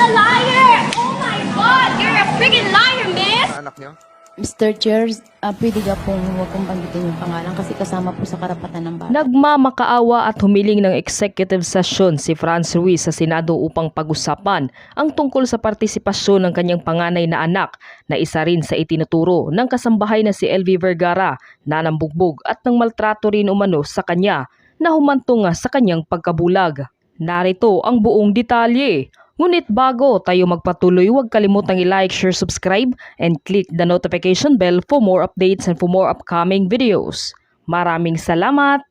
A liar! Oh my god! You're a freaking liar, miss! Anak niyo? Mr. Chair, ah, pwede ka pong huwag kong banggitin yung pangalan kasi kasama po sa karapatan ng bata. Nagmamakaawa at humiling ng executive session si Franz Ruiz sa Senado upang pag-usapan ang tungkol sa partisipasyon ng kanyang panganay na anak na isa rin sa itinuturo ng kasambahay na si LV Vergara na nambugbog at nang maltrato rin umano sa kanya na humantong sa kanyang pagkabulag. Narito ang buong detalye. Ngunit bago tayo magpatuloy, huwag kalimutang i-like, share, subscribe, and click the notification bell for more updates and for more upcoming videos. Maraming salamat!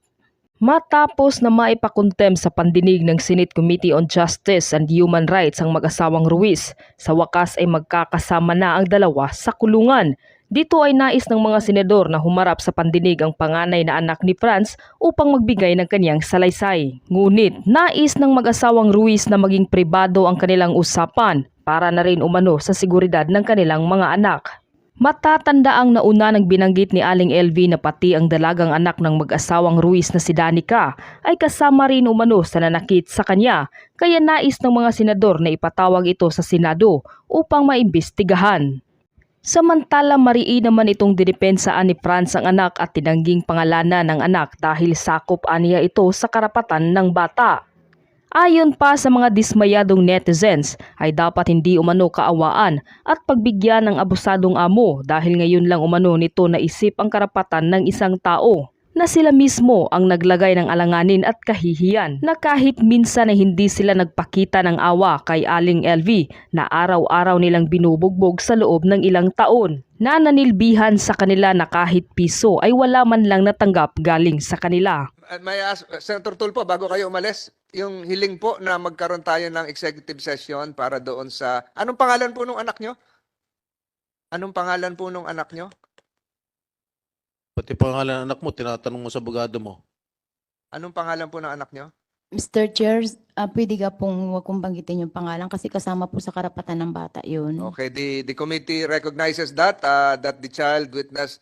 Matapos na maipakontem sa pandinig ng Senate Committee on Justice and Human Rights ang mag-asawang Ruiz, sa wakas ay magkakasama na ang dalawa sa kulungan. Dito ay nais ng mga senador na humarap sa pandinig ang panganay na anak ni Franz upang magbigay ng kanyang salaysay. Ngunit nais ng mag-asawang Ruiz na maging pribado ang kanilang usapan para na rin umano sa seguridad ng kanilang mga anak. Matatanda ang nauna ng binanggit ni Aling LV na pati ang dalagang anak ng mag-asawang Ruiz na si Danica ay kasama rin umano sa nanakit sa kanya kaya nais ng mga senador na ipatawag ito sa Senado upang maimbestigahan. Samantala mariin naman itong dinipensaan ni Franz ang anak at tinangging pangalanan ng anak dahil sakop aniya ito sa karapatan ng bata. Ayon pa sa mga dismayadong netizens ay dapat hindi umano kaawaan at pagbigyan ng abusadong amo dahil ngayon lang umano nito naisip ang karapatan ng isang tao na sila mismo ang naglagay ng alanganin at kahihiyan na kahit minsan ay hindi sila nagpakita ng awa kay Aling LV na araw-araw nilang binubugbog sa loob ng ilang taon na nanilbihan sa kanila na kahit piso ay wala man lang natanggap galing sa kanila. Uh, May ask, Senator Tulfo, bago kayo umalis, yung hiling po na magkaroon tayo ng executive session para doon sa... Anong pangalan po nung anak nyo? Anong pangalan po nung anak nyo? Pati pangalan ng anak mo, tinatanong mo sa abogado mo. Anong pangalan po ng anak nyo? Mr. Chair, ah, pwede ka pong huwag kong banggitin yung pangalan kasi kasama po sa karapatan ng bata yun. Okay, the, the committee recognizes that, uh, that the child witness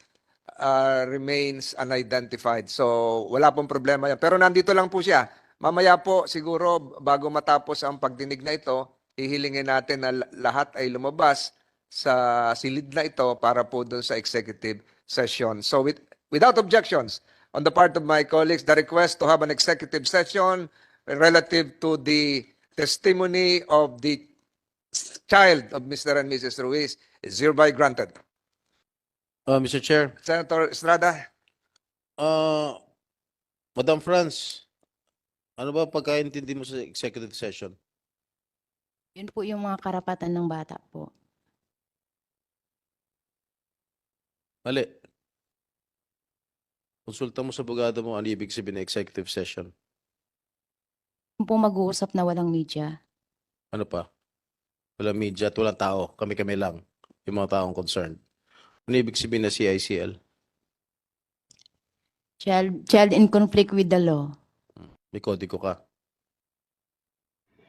uh, remains unidentified. So, wala pong problema yan. Pero nandito lang po siya. Mamaya po, siguro, bago matapos ang pagdinig na ito, hihilingin natin na la- lahat ay lumabas sa silid na ito para po doon sa executive session. So, with, without objections, on the part of my colleagues, the request to have an executive session relative to the testimony of the child of Mr. and Mrs. Ruiz is hereby granted. Ah, Mr. Chair, Senator Estrada, ah, Madam Franz, ano ba pagkaintindi mo sa executive session? Yun po yung mga karapatan ng bata po. Mali. Konsulta mo sa abogado mo ano ibig sabihin ng executive session. Yung po mag-uusap na walang media. Ano pa? Walang media at walang tao. Kami-kami lang. Yung mga taong concerned. Ano ibig sabihin na CICL? Child, child in conflict with the law. May kodigo ka.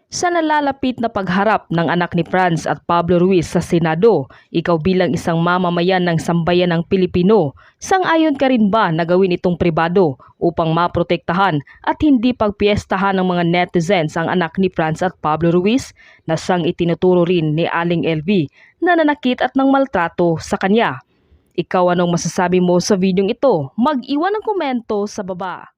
Sa nalalapit na pagharap ng anak ni Franz at Pablo Ruiz sa Senado, ikaw bilang isang mamamayan ng sambayan ng Pilipino, sang-ayon ka rin ba na gawin itong pribado upang maprotektahan at hindi pagpiestahan ng mga netizens ang anak ni Franz at Pablo Ruiz na siyang itinuturo rin ni Aling LV na nanakit at nang maltrato sa kanya? Ikaw anong masasabi mo sa videong ito? Mag-iwan ng komento sa baba.